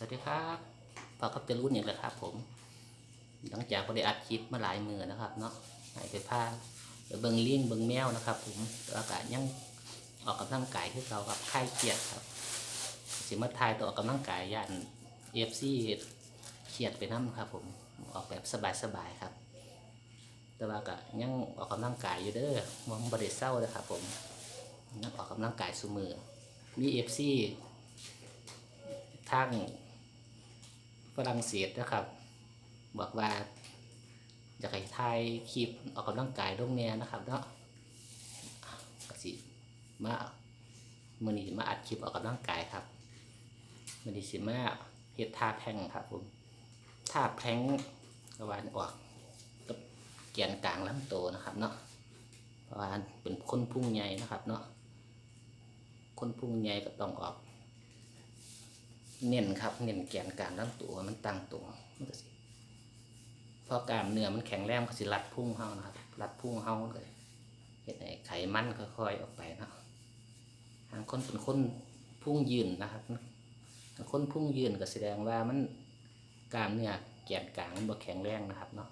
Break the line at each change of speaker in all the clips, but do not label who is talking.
สวัสดีครับพอกับจะรุ่นอย่างไรครับ ผม หลังจากก็ได้อัดคลิปมาหลายมือนะครับ เนาะหายไปผ้าเบิ้งเลี้ยงเบิ้งแมวนะครับ ผมแล้วก็ยังออกกำลังกายคือเราครับคลายเครียดครับ สิมาทายตัวออกกำลังกายยันเอฟซีเครียดไปน้ำครับ ผมออกแบบสบายๆครับ แต่ว่าก็ยังออกกำลังกายอยู่เด้อมองบริเศร้าเลยครับ ผมยังออกกำลังกายสูมือมีเอฟซีทาง ฝรั่งเศสนะครับ บอกว่าอยากให้ทายคลิปออกกำลังกายลงแน่นะครับเนาะกสิมามือนี้มาอัดคลิปออกกำลังกายครับมือนี้สิมาเฮ็ดท่าแพงครับผมท่าแพงระหว่างออกกับแกนกลางลำตัวนะครับเนาะเพราะว่าเป็นคนพุ่งใหญ่นะครับเนาะคนพุ่งใหญ่ก็ต้องออก เน้นครับ เน้นแกนกลางลำตัวมันตั้งตรงมันก็สิพอกล้ามเนื้อมันแข็งแรงก็สิรัดพุ่งเฮานะครับ รัดพุ่งเฮาเลยเห็นไอ้ไขมันค่อยๆออกไปนะทางคนเป็นคนพุ่งยืนนะครับถ้าคนพุ่งยืนก็แสดงว่ามันกล้ามเนื้อแกนกลางมันบ่แข็งแรงนะครับเนาะ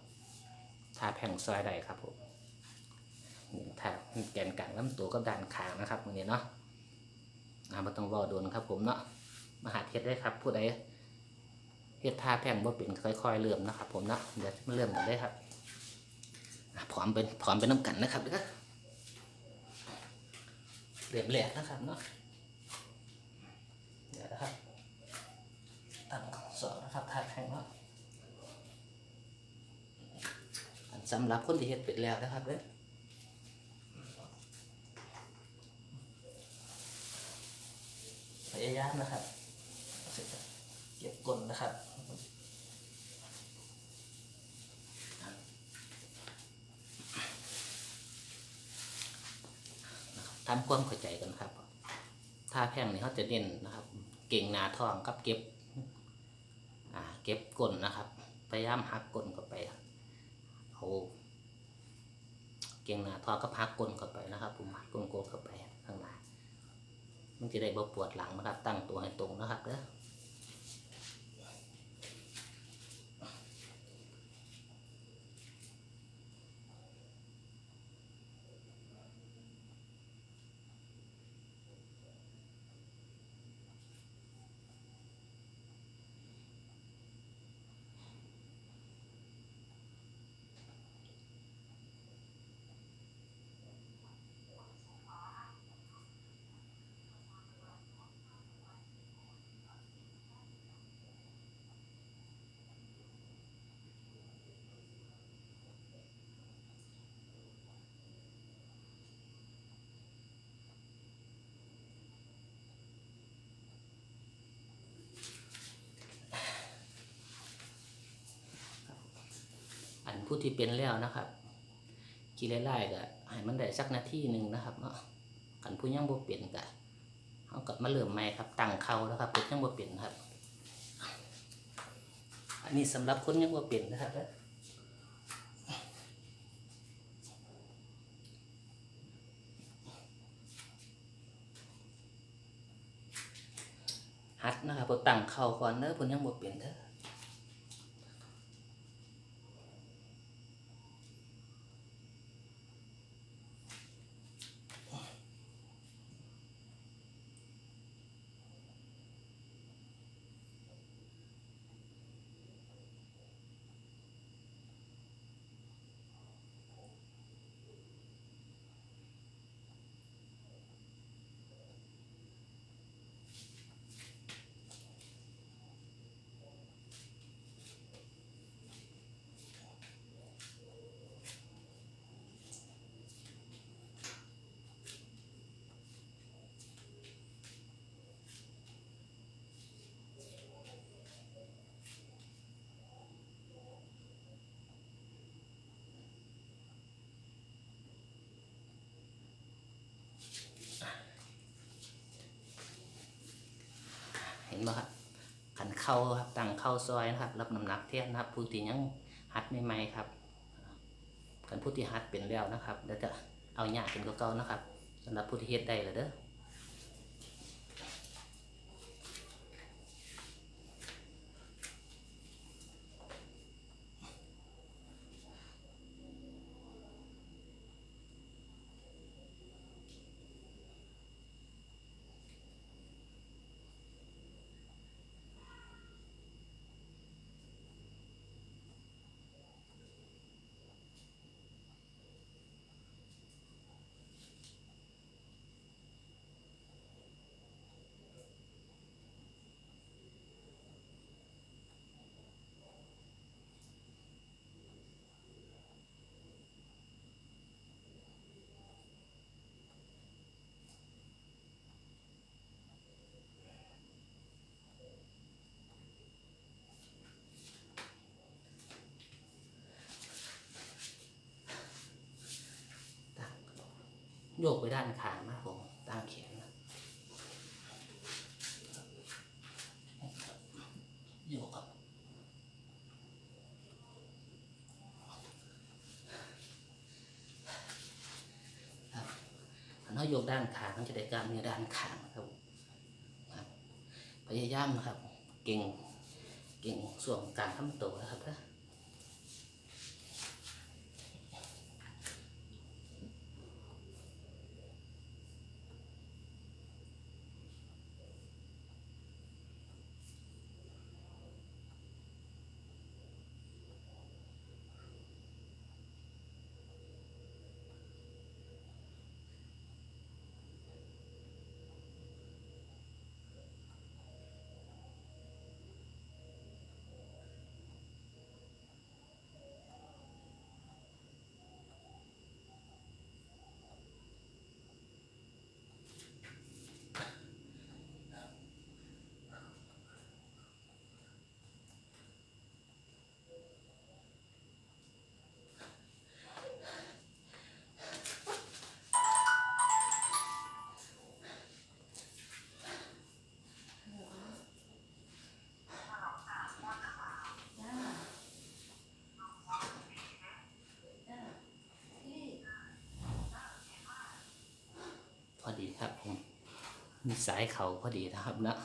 ท่าแผ่งซอยได้ครับผมนี่ท่าแกนกลางลำตัวก็ด้านขางนะครับมือนี้เนาะอ่าบ่ต้องรอโดนครับผมเนาะ มาหาเทศได้ครับผู้ใดเฮ็ดท่าแพ่งบ่เป็นค่อยๆเริ่มนะครับ ผมเนาะเดี๋ยวมาเริ่มกันเลยครับพร้อมเป็นพร้อมเป็นน้ำกันนะครับเด้อเริ่ยมแรกนะครับเนาะเดี๋ยวนะครับตั้งสองนะครับท่าแพ่งเนาะสำหรับคนที่เฮ็ดเป็นแล้วนะครับเด้อพยายามนะครับ เก็บกลนะครับทำความเข้าใจกันครับท่าแพ่งนี่เขาจะเน้นนะครับ เก่งนาทองกับเก็บเก็บก้นนะครับ พยายามหักก้นเข้าไปเอาเก่งนาทองกับหักก้นเข้าไปนะครับ ผมหักก้นโกเข้าไปข้างหน้ามันจะได้บ่ปวดหลังนะครับ ตั้งตัวให้ตรงนะครับเด้อ ผู้ที่เป็นแล้วนะครับกินไล่ๆก็ให้มันได้สักนาทีหนึ่งนะครับเนาะอันผู้ยังบ่เปลี่ยนก็เขากลับมาเริ่มใหม่ครับตั้งเขาแล้วครับเป็นยังบ่เปลี่ยนครับ อันนี้สำหรับคนยังบ่เปลี่ยนนะครับหัดนะครับบ่ตั้งเข่าก่อนเด้อเพิ่นยังบ่เปลี่ยนเด้อเห็ นะครับขันเข้าครับตั้งเข้าซอยนะครับ รับน้ำหนักเทียนนะครับ ผู้ที่ยังหัดใหม่ๆครับขันผู้ที่หัดเป็นแล้วนะครับเดี๋ยวจะเอาหยาเป็นก็เก่าๆนะครับสำหรับผู้ที่เฮ็ดได้เลยเด้อ ยกไปด้านข้างนะครับผมตั้งแขนนะโยกครับถ้าเราโยกด้านขางจะได้กล้ามเนื้อด้านขางครับครับ พยายามนะครับ เก่ง เก่งส่วนการทำตัวนะครับนะ ครับผมมีสายเขาพอดีนะครับนะ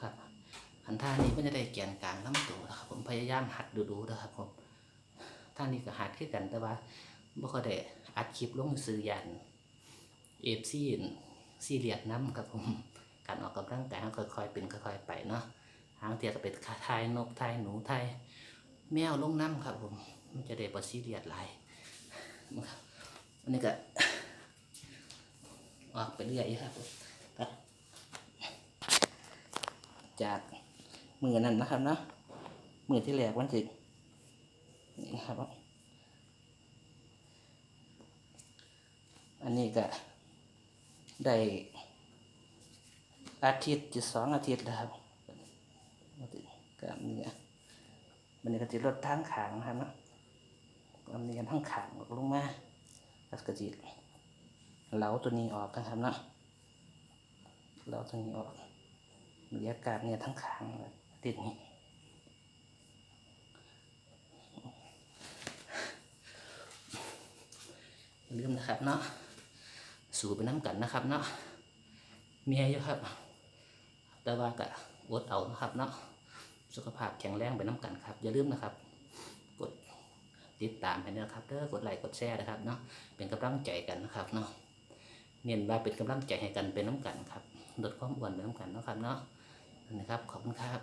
ครับอันท่านี้ก็จะได้แกนกลางลำตัวนะครับ ผมพยายามหัดดูๆนะครับ ผมท่านี้ก็หัดคือกันแต่ว่าบ่ค่อยได้อัดคลิปลงสื่อยันเอฟซีซีเรียสน้ำครับผมการออกกำลังกายค่อยๆเป็นค่อย ๆ ไปเนาะหางเทียก็เป็นทายนกทายหนูทายแมวลงน้ำครับผม มันจะได้บ่ซีเรียสหลายอันนี้ก็ ออกไปเรื่อยครับผมจากมือนั้นนะครับนะมือที่แหลกวันสินี่นะครับ อันนี้ก็ได้อาทิตย์จะสองอาทิตย์แล้วครับกล้ามเนื้อมันก็จะลดทางขางนะครับนะกล้ามเนื้อทั้งขางลงมาแล้วก็จะ เหลาตัวนี้ออกนะครับเนาะเหลาตัวนี้ออกบรรยากาศเนี่ยทั้งขางเลยติดนี้อย่าลืมนะครับเนาะสู่ไปน้ำกันนะครับเนาะเมียอยู่ครับ แต่ว่าก็อดเอานะครับเนาะสุขภาพแข็งแรงไปน้ำกันครับ อย่าลืมนะครับ กดติดตามให้นะครับเด้อกดไลค์กดแชร์นะครับเนาะเป็นกำลังใจกันนะครับเนาะ เน้นว่าเป็นกำลังใจให้กันเป็นน้ำกันครับลดความอ้วนเป็นน้ำกันนะครับเนาะนะครับขอบคุณครับ